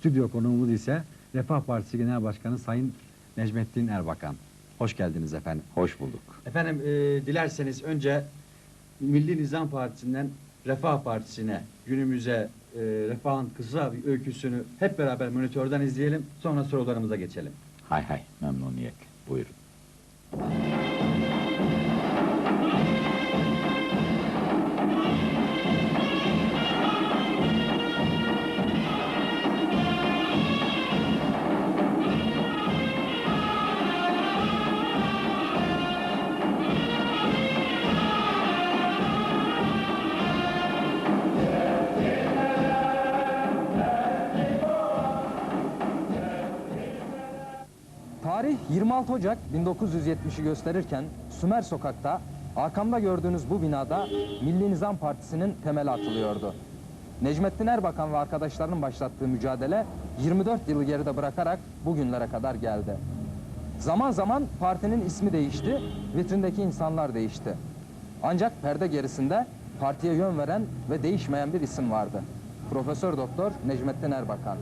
Stüdyo konuğumuz ise Refah Partisi Genel Başkanı Sayın Necmettin Erbakan. Hoş geldiniz efendim. Hoş bulduk. Efendim e, dilerseniz önce Milli Nizam Partisi'nden Refah Partisi'ne günümüze e, Refah'ın kısa bir öyküsünü hep beraber monitörden izleyelim. Sonra sorularımıza geçelim. Hay hay memnuniyetle. Buyurun. 26 Ocak 1970'i gösterirken Sümer Sokak'ta arkamda gördüğünüz bu binada Milli Nizam Partisi'nin temeli atılıyordu. Necmettin Erbakan ve arkadaşlarının başlattığı mücadele 24 yılı geride bırakarak bugünlere kadar geldi. Zaman zaman partinin ismi değişti, vitrindeki insanlar değişti. Ancak perde gerisinde partiye yön veren ve değişmeyen bir isim vardı. Profesör Doktor Necmettin Erbakan.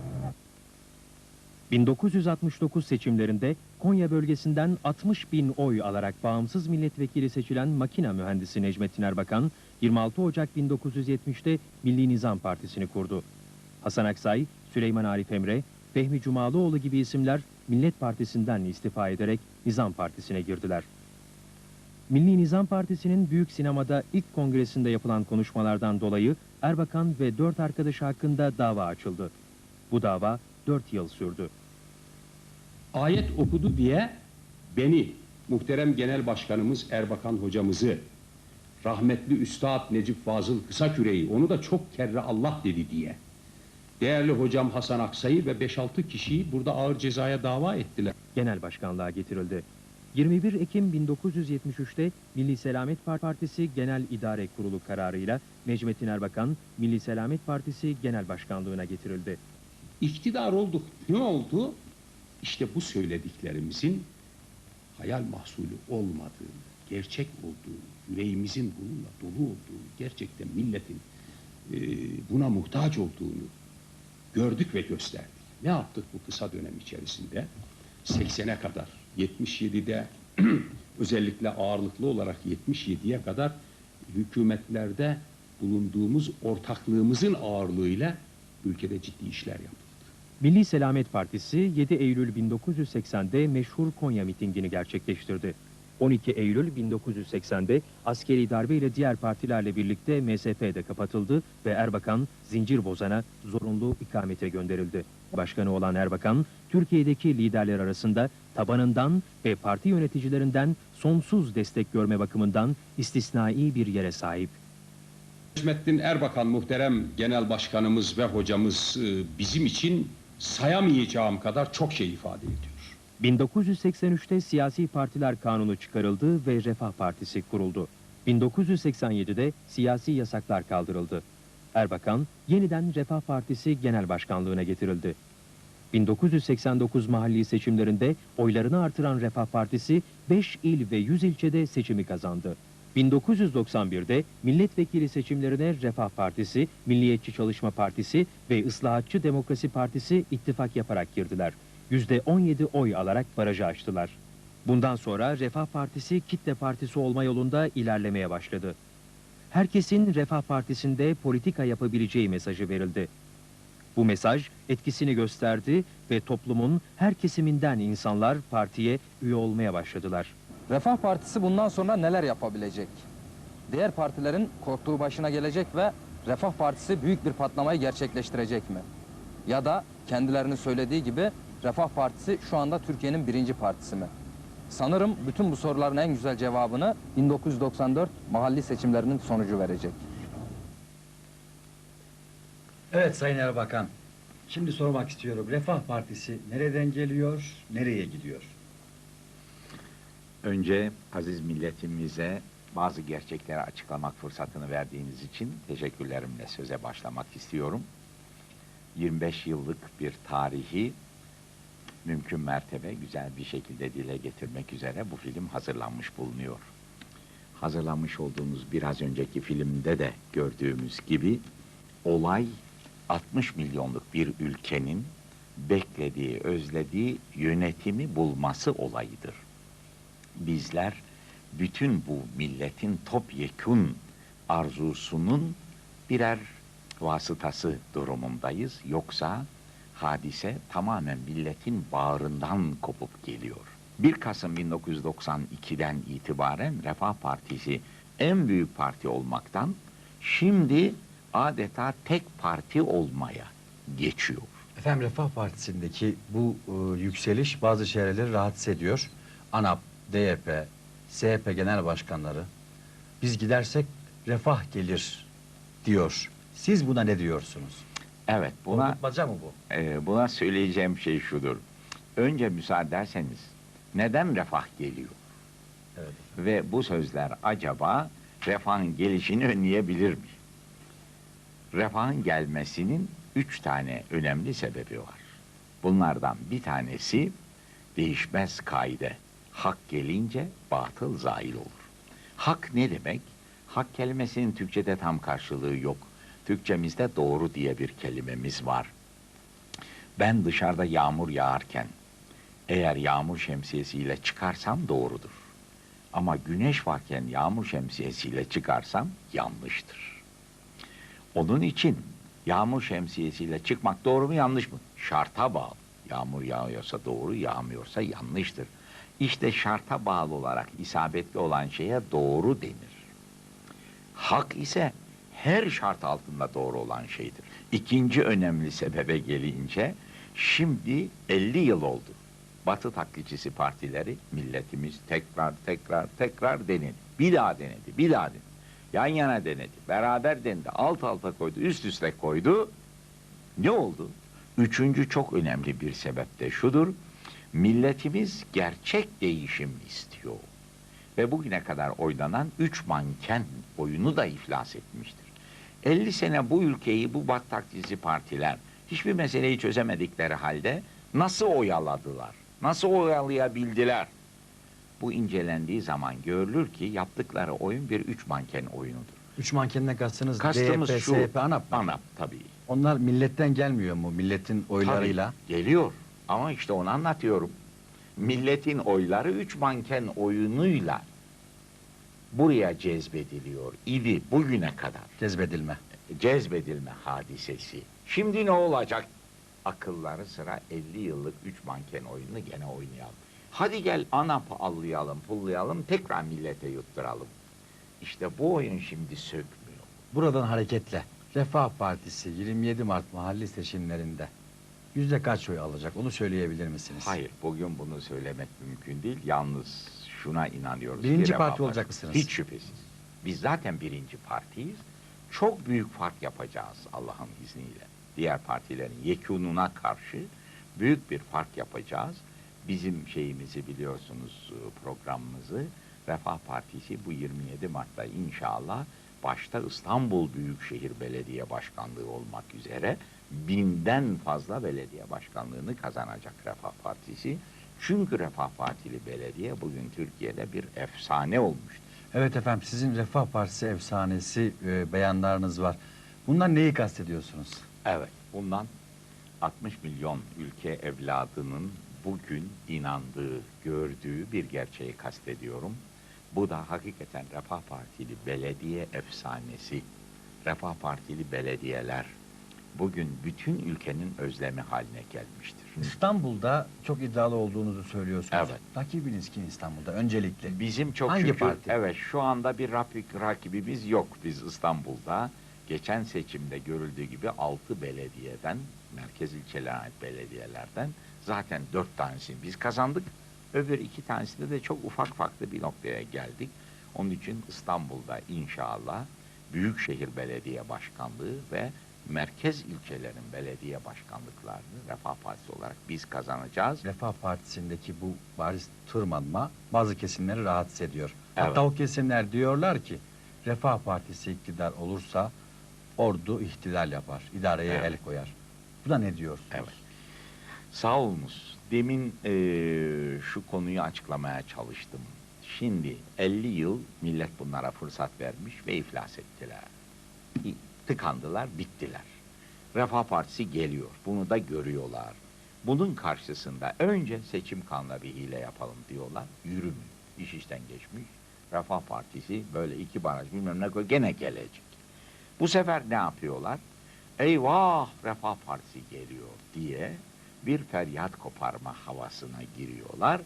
1969 seçimlerinde Konya bölgesinden 60 bin oy alarak bağımsız milletvekili seçilen makina mühendisi Necmettin Erbakan, 26 Ocak 1970'te Milli Nizam Partisi'ni kurdu. Hasan Aksay, Süleyman Arif Emre, Fehmi Cumalıoğlu gibi isimler Millet Partisi'nden istifa ederek Nizam Partisi'ne girdiler. Milli Nizam Partisi'nin Büyük Sinema'da ilk kongresinde yapılan konuşmalardan dolayı Erbakan ve dört arkadaşı hakkında dava açıldı. Bu dava 4 yıl sürdü. Ayet okudu diye beni, muhterem genel başkanımız Erbakan hocamızı, rahmetli Üstad Necip Fazıl Kısaküre'yi, onu da çok kerre Allah dedi diye, değerli hocam Hasan Aksay'ı ve 5-6 kişiyi burada ağır cezaya dava ettiler. genel başkanlığa getirildi. 21 Ekim 1973'te Milli Selamet Partisi Genel İdare Kurulu kararıyla Necmettin Erbakan Milli Selamet Partisi Genel Başkanlığına getirildi. İktidar olduk. Ne oldu? İşte bu söylediklerimizin hayal mahsulü olmadığını, gerçek olduğunu, yüreğimizin bununla dolu olduğunu, gerçekten milletin e, buna muhtaç olduğunu gördük ve gösterdik. Ne yaptık bu kısa dönem içerisinde? 80'e kadar, 77'de özellikle ağırlıklı olarak 77'ye kadar hükümetlerde bulunduğumuz ortaklığımızın ağırlığıyla ülkede ciddi işler yaptık. Milli Selamet Partisi 7 Eylül 1980'de meşhur Konya mitingini gerçekleştirdi. 12 Eylül 1980'de askeri darbe ile diğer partilerle birlikte MSP'de kapatıldı ve Erbakan zincir bozana zorunlu ikamete gönderildi. Başkanı olan Erbakan, Türkiye'deki liderler arasında tabanından ve parti yöneticilerinden sonsuz destek görme bakımından istisnai bir yere sahip. Necmettin Erbakan muhterem genel başkanımız ve hocamız e, bizim için sayamayacağım kadar çok şey ifade ediyor. 1983'te siyasi partiler kanunu çıkarıldı ve Refah Partisi kuruldu. 1987'de siyasi yasaklar kaldırıldı. Erbakan yeniden Refah Partisi Genel Başkanlığına getirildi. 1989 mahalli seçimlerinde oylarını artıran Refah Partisi 5 il ve 100 ilçede seçimi kazandı. 1991'de milletvekili seçimlerine Refah Partisi, Milliyetçi Çalışma Partisi ve Islahatçı Demokrasi Partisi ittifak yaparak girdiler. %17 oy alarak barajı aştılar. Bundan sonra Refah Partisi kitle partisi olma yolunda ilerlemeye başladı. Herkesin Refah Partisi'nde politika yapabileceği mesajı verildi. Bu mesaj etkisini gösterdi ve toplumun her kesiminden insanlar partiye üye olmaya başladılar. Refah Partisi bundan sonra neler yapabilecek? Diğer partilerin korktuğu başına gelecek ve Refah Partisi büyük bir patlamayı gerçekleştirecek mi? Ya da kendilerinin söylediği gibi Refah Partisi şu anda Türkiye'nin birinci partisi mi? Sanırım bütün bu soruların en güzel cevabını 1994 mahalli seçimlerinin sonucu verecek. Evet Sayın Erbakan. Şimdi sormak istiyorum. Refah Partisi nereden geliyor, nereye gidiyor? Önce aziz milletimize bazı gerçekleri açıklamak fırsatını verdiğiniz için teşekkürlerimle söze başlamak istiyorum. 25 yıllık bir tarihi mümkün mertebe güzel bir şekilde dile getirmek üzere bu film hazırlanmış bulunuyor. Hazırlanmış olduğumuz biraz önceki filmde de gördüğümüz gibi olay 60 milyonluk bir ülkenin beklediği, özlediği yönetimi bulması olayıdır. Bizler bütün bu milletin topyekun arzusunun birer vasıtası durumundayız. Yoksa hadise tamamen milletin bağrından kopup geliyor. 1 Kasım 1992'den itibaren Refah Partisi en büyük parti olmaktan şimdi adeta tek parti olmaya geçiyor. Efendim Refah Partisi'ndeki bu e, yükseliş bazı çevreleri rahatsız ediyor. ANAP, DYP, SHP genel başkanları biz gidersek refah gelir diyor. Siz buna ne diyorsunuz? Evet buna Korkutmaca mı bu? Ee, buna söyleyeceğim şey şudur. Önce müsaade ederseniz neden refah geliyor? Evet. Ve bu sözler acaba refahın gelişini önleyebilir mi? Refahın gelmesinin üç tane önemli sebebi var. Bunlardan bir tanesi değişmez kaide. Hak gelince batıl zail olur. Hak ne demek? Hak kelimesinin Türkçe'de tam karşılığı yok. Türkçemizde doğru diye bir kelimemiz var. Ben dışarıda yağmur yağarken eğer yağmur şemsiyesiyle çıkarsam doğrudur. Ama güneş varken yağmur şemsiyesiyle çıkarsam yanlıştır. Onun için yağmur şemsiyesiyle çıkmak doğru mu yanlış mı? Şarta bağlı. Yağmur yağıyorsa doğru, yağmıyorsa yanlıştır. İşte şarta bağlı olarak isabetli olan şeye doğru denir. Hak ise her şart altında doğru olan şeydir. İkinci önemli sebebe gelince şimdi 50 yıl oldu. Batı taklitçisi partileri milletimiz tekrar tekrar tekrar denedi. Bir daha denedi, bir daha denedi. Yan yana denedi, beraber denedi, alt alta koydu, üst üste koydu. Ne oldu? Üçüncü çok önemli bir sebep de şudur. Milletimiz gerçek değişim istiyor. Ve bugüne kadar oynanan üç manken oyunu da iflas etmiştir. 50 sene bu ülkeyi bu bat taklitçisi partiler hiçbir meseleyi çözemedikleri halde nasıl oyaladılar? Nasıl oyalayabildiler? Bu incelendiği zaman görülür ki yaptıkları oyun bir üç manken oyunudur. Üç mankenden kastınız Kastımız DYP, şu. SHP, ANAP mı? ANAP tabii. Onlar milletten gelmiyor mu? Milletin oylarıyla. Tabii, geliyor. Ama işte onu anlatıyorum. Milletin oyları üç manken oyunuyla buraya cezbediliyor idi bugüne kadar. Cezbedilme. Cezbedilme hadisesi. Şimdi ne olacak? Akılları sıra 50 yıllık üç manken oyununu gene oynayalım. Hadi gel ANAP'ı allayalım, pullayalım, tekrar millete yutturalım. İşte bu oyun şimdi sökmüyor. Buradan hareketle Refah Partisi 27 Mart mahalli seçimlerinde yüzde kaç oy alacak onu söyleyebilir misiniz? Hayır, bugün bunu söylemek mümkün değil. Yalnız şuna inanıyoruz. Birinci parti olacak mısınız? Hiç şüphesiz. Biz zaten birinci partiyiz. Çok büyük fark yapacağız Allah'ın izniyle. Diğer partilerin yekununa karşı büyük bir fark yapacağız. Bizim şeyimizi biliyorsunuz e, programımızı Refah Partisi bu 27 Mart'ta inşallah başta İstanbul Büyükşehir Belediye Başkanlığı olmak üzere binden fazla belediye başkanlığını kazanacak Refah Partisi. Çünkü Refah Partili belediye bugün Türkiye'de bir efsane olmuştur. Evet efendim sizin Refah Partisi efsanesi e, beyanlarınız var. Bundan neyi kastediyorsunuz? Evet, bundan 60 milyon ülke evladının bugün inandığı, gördüğü bir gerçeği kastediyorum. Bu da hakikaten Refah Partili belediye efsanesi. Refah Partili belediyeler bugün bütün ülkenin özlemi haline gelmiştir. İstanbul'da çok iddialı olduğunuzu söylüyorsunuz. Evet. Rakibiniz kim İstanbul'da öncelikle? Bizim çok Hangi şükür, parti? evet şu anda bir rakip, rakibimiz yok biz İstanbul'da. Geçen seçimde görüldüğü gibi 6 belediyeden, merkez ilçelere ait belediyelerden zaten 4 tanesini biz kazandık. Öbür iki tanesinde de çok ufak farklı bir noktaya geldik. Onun için İstanbul'da inşallah Büyükşehir Belediye Başkanlığı ve merkez ilçelerin belediye başkanlıklarını Refah Partisi olarak biz kazanacağız. Refah Partisi'ndeki bu bariz tırmanma bazı kesimleri rahatsız ediyor. Evet. Hatta o kesimler diyorlar ki Refah Partisi iktidar olursa ordu ihtilal yapar, idareye Evet. el koyar. Bu da ne diyorsunuz? Evet. Sağ olunuz. Demin eee, şu konuyu açıklamaya çalıştım. Şimdi 50 yıl millet bunlara fırsat vermiş ve iflas ettiler. Tıkandılar, bittiler. Refah Partisi geliyor. Bunu da görüyorlar. Bunun karşısında önce seçim kanuna bir hile yapalım diyorlar. Yürümüyor. İş işten geçmiş. Refah Partisi böyle iki baraj bilmem ne koy gene gelecek. Bu sefer ne yapıyorlar? Eyvah Refah Partisi geliyor diye bir feryat koparma havasına giriyorlar.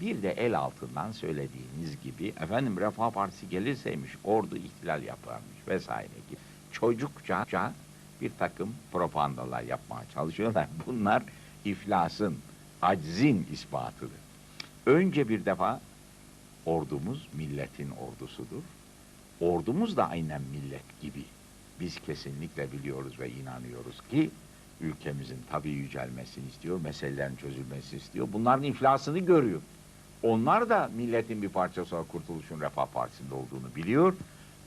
Bir de el altından söylediğiniz gibi efendim Refah Partisi gelirseymiş ordu ihtilal yaparmış vesaire gibi. Çocukça bir takım propagandalar yapmaya çalışıyorlar. Bunlar iflasın, aczin ispatıdır. Önce bir defa ordumuz milletin ordusudur. Ordumuz da aynen millet gibi. Biz kesinlikle biliyoruz ve inanıyoruz ki ülkemizin tabii yücelmesini istiyor, meselelerin çözülmesini istiyor. Bunların iflasını görüyor. Onlar da milletin bir parçası olarak Kurtuluş'un Refah Partisi'nde olduğunu biliyor.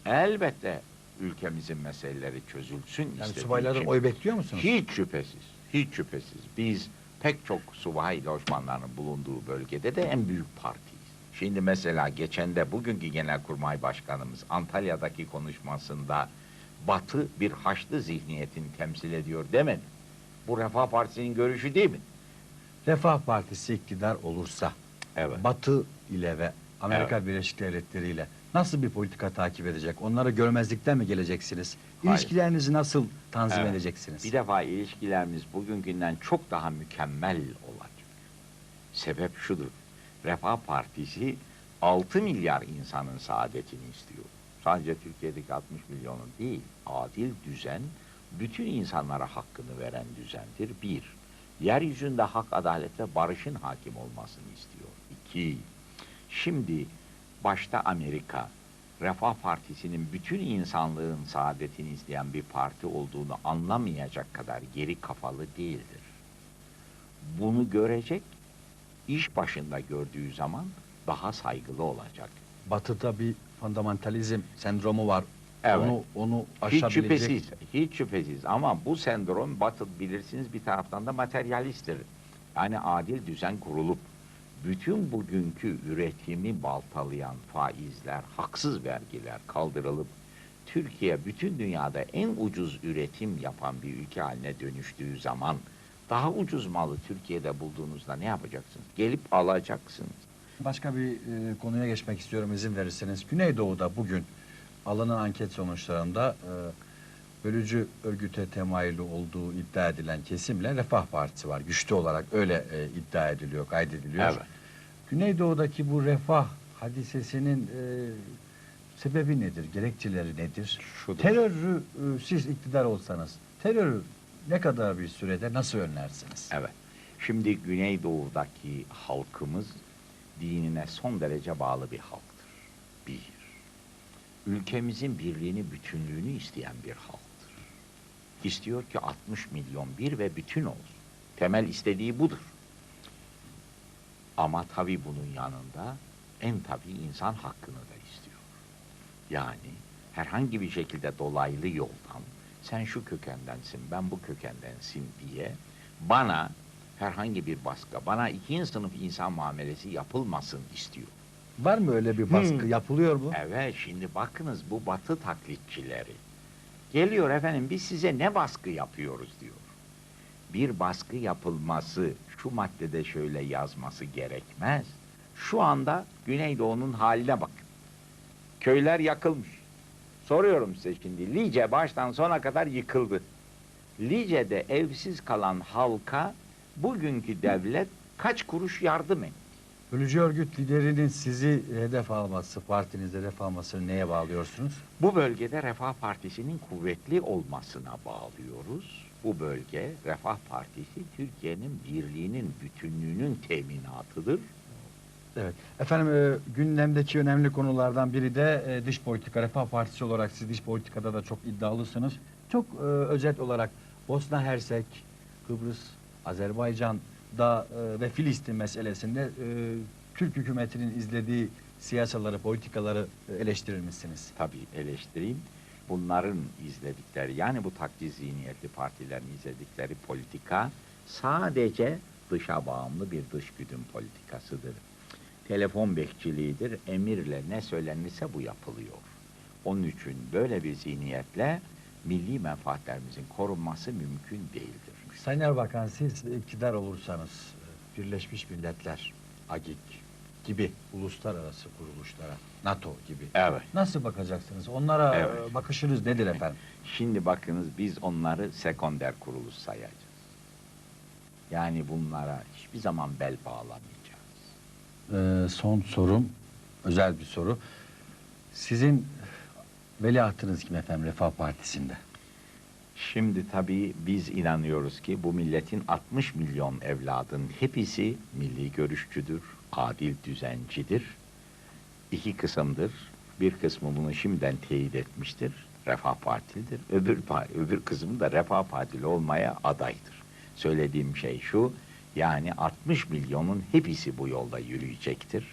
Elbette ülkemizin meseleleri çözülsün Yani istediği subayların için. oy bekliyor musunuz? Hiç şüphesiz, hiç şüphesiz. Biz pek çok subay lojmanlarının bulunduğu bölgede de en büyük partiyiz. Şimdi mesela geçen de bugünkü Genelkurmay Başkanımız Antalya'daki konuşmasında Batı bir haçlı zihniyetini temsil ediyor demedi. Bu Refah Partisi'nin görüşü değil mi? Refah Partisi iktidar olursa Evet. Batı ile ve Amerika Birleşik Devletleri ile nasıl bir politika takip edecek? Onları görmezlikten mi geleceksiniz? Hayır. İlişkilerinizi nasıl tanzim Evet. edeceksiniz? Bir defa ilişkilerimiz bugünkünden çok daha mükemmel olacak. Sebep şudur. Refah Partisi 6 milyar insanın saadetini istiyor. Sadece Türkiye'deki 60 milyonun değil, adil düzen, bütün insanlara hakkını veren düzendir. Bir, yeryüzünde hak, adalet ve barışın hakim olmasını istiyor. İki, şimdi başta Amerika, Refah Partisi'nin bütün insanlığın saadetini isteyen bir parti olduğunu anlamayacak kadar geri kafalı değildir. Bunu görecek, iş başında gördüğü zaman daha saygılı olacak. Batı'da bir fundamentalizm sendromu var. Evet. Onu onu Hiç aşabilecek. şüphesiz, hiç şüphesiz ama bu sendrom batı bilirsiniz bir taraftan da materyalisttir. Yani adil düzen kurulup bütün bugünkü üretimi baltalayan faizler, haksız vergiler kaldırılıp Türkiye bütün dünyada en ucuz üretim yapan bir ülke haline dönüştüğü zaman daha ucuz malı Türkiye'de bulduğunuzda ne yapacaksınız? Gelip alacaksınız. Başka bir e, konuya geçmek istiyorum izin verirseniz. Güneydoğu'da bugün alınan anket sonuçlarında e, bölücü örgüte temayülü olduğu iddia edilen kesimle Refah Partisi var. Güçlü olarak öyle e, iddia ediliyor, kaydediliyor. Evet. Güneydoğu'daki bu refah hadisesinin e, sebebi nedir? Gerekçeleri nedir? Şudur. Terörü e, siz iktidar olsanız terörü ne kadar bir sürede nasıl önlersiniz? Evet. Şimdi Güneydoğu'daki halkımız dinine son derece bağlı bir halktır. Bir. Ülkemizin birliğini, bütünlüğünü isteyen bir halktır. İstiyor ki 60 milyon bir ve bütün olsun. Temel istediği budur. Ama tabii bunun yanında en tabii insan hakkını da istiyor. Yani herhangi bir şekilde dolaylı yoldan sen şu kökendensin, ben bu kökendensin diye bana herhangi bir baskı, bana ikinci sınıf insan muamelesi yapılmasın istiyor. Var mı öyle bir baskı? Hmm. Yapılıyor mu? Evet şimdi bakınız bu batı taklitçileri geliyor efendim biz size ne baskı yapıyoruz diyor. Bir baskı yapılması şu maddede şöyle yazması gerekmez. Şu anda Güneydoğu'nun haline bakın. Köyler yakılmış. Soruyorum size şimdi Lice baştan sona kadar yıkıldı. Lice'de evsiz kalan halka bugünkü devlet kaç kuruş yardım etti? Bölücü örgüt liderinin sizi hedef alması, partinizde hedef almasını neye bağlıyorsunuz? Bu bölgede Refah Partisi'nin kuvvetli olmasına bağlıyoruz. Bu bölge Refah Partisi Türkiye'nin birliğinin, bütünlüğünün teminatıdır. Evet. Efendim e, gündemdeki önemli konulardan biri de e, dış politika. Refah Partisi olarak siz dış politikada da çok iddialısınız. Çok e, özet olarak Bosna Hersek, Kıbrıs, Azerbaycan'da e, ve Filistin meselesinde e, Türk hükümetinin izlediği siyasaları, politikaları e, eleştirilmişsiniz. Tabii eleştireyim. Bunların izledikleri yani bu takdir zihniyetli partilerin izledikleri politika sadece dışa bağımlı bir dış güdüm politikasıdır. Telefon bekçiliğidir. Emirle ne söylenirse bu yapılıyor. Onun için böyle bir zihniyetle milli menfaatlerimizin korunması mümkün değildir. Sayın Erbakan siz iktidar olursanız Birleşmiş Milletler, AGİK gibi uluslararası kuruluşlara, NATO gibi Evet. nasıl bakacaksınız? Onlara e, Evet. bakışınız nedir efendim? Şimdi bakınız biz onları sekonder kuruluş sayacağız. Yani bunlara hiçbir zaman bel bağlamayacağız. Ee, son sorum, özel bir soru. Sizin veliahtınız kim efendim Refah Partisi'nde? Şimdi tabii biz inanıyoruz ki bu milletin 60 milyon evladın hepsi milli görüşçüdür, adil düzencidir. İki kısımdır. Bir kısmı bunu şimdiden teyit etmiştir. Refah Partilidir. Öbür, öbür kısmı da Refah Partili olmaya adaydır. Söylediğim şey şu, yani 60 milyonun hepsi bu yolda yürüyecektir.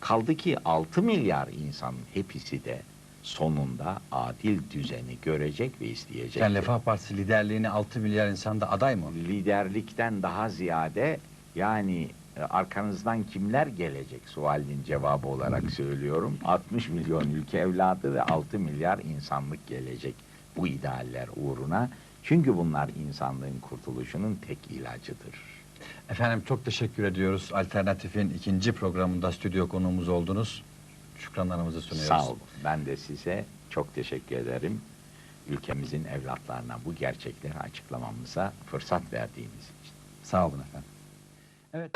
Kaldı ki 6 milyar insanın hepsi de sonunda adil düzeni görecek ve isteyecektir. Yani Refah Partisi liderliğine 6 milyar insan da aday mı? liderlikten daha ziyade yani e, arkanızdan kimler gelecek sualinin cevabı olarak söylüyorum. 60 milyon ülke evladı ve 6 milyar insanlık gelecek bu idealler uğruna. Çünkü bunlar insanlığın kurtuluşunun tek ilacıdır. Efendim çok teşekkür ediyoruz. Alternatif'in ikinci programında stüdyo konuğumuz oldunuz. Şükranlarımızı sunuyoruz. Sağ olun. Ben de size çok teşekkür ederim. Ülkemizin evlatlarına bu gerçekleri açıklamamıza fırsat verdiğiniz için. Sağ olun efendim. Evet.